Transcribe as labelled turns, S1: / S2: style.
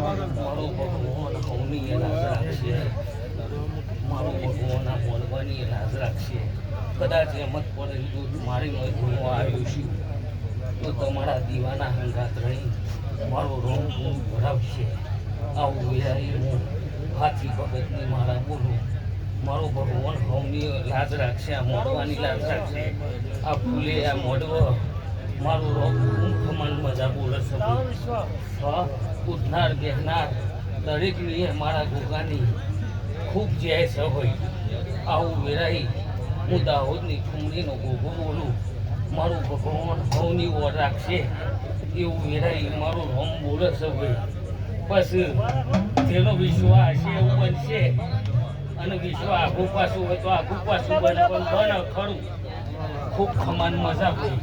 S1: મારો ભગવાન અવની એને હાજર રાખશે મારો ભગવાન આ બોલવાની એને રાખશે કદાચ એમ જ પડે લીધું મારી મજબૂર આવ્યું છું તો તમારા દીવાના હંગાત રહી મારો રોમ ગુમ ભરાવશે આવું વિહારી હાથી ભગતની મારા બોલું મારો ભગવાન હોમની લાજ રાખશે, આ મોડવાની લાજ રાખશે. આ ફૂલે આ મોડવો, મારું રોગ ખમણ મજા બોલે છે. ગહેનાર દરેક બેહનાર દરેકની એ મારા ગોગાની ખૂબ જય સ હોય. આવું વેરાઈ હું દાહોદની ઠુમરીનો ગોગો બોલું. મારું ભગવાન ભવની ઓર રાખશે. એવું વેરાઈ મારું રોમ બોલે છે ભાઈ. પછી તેનો વિશ્વાસ એવું બનશે. અને વિશ્વ આઘું પાછું હોય તો આઘું પાછું બને પણ બને ખરું. ખૂબ ખમાન મજા ભાઈ.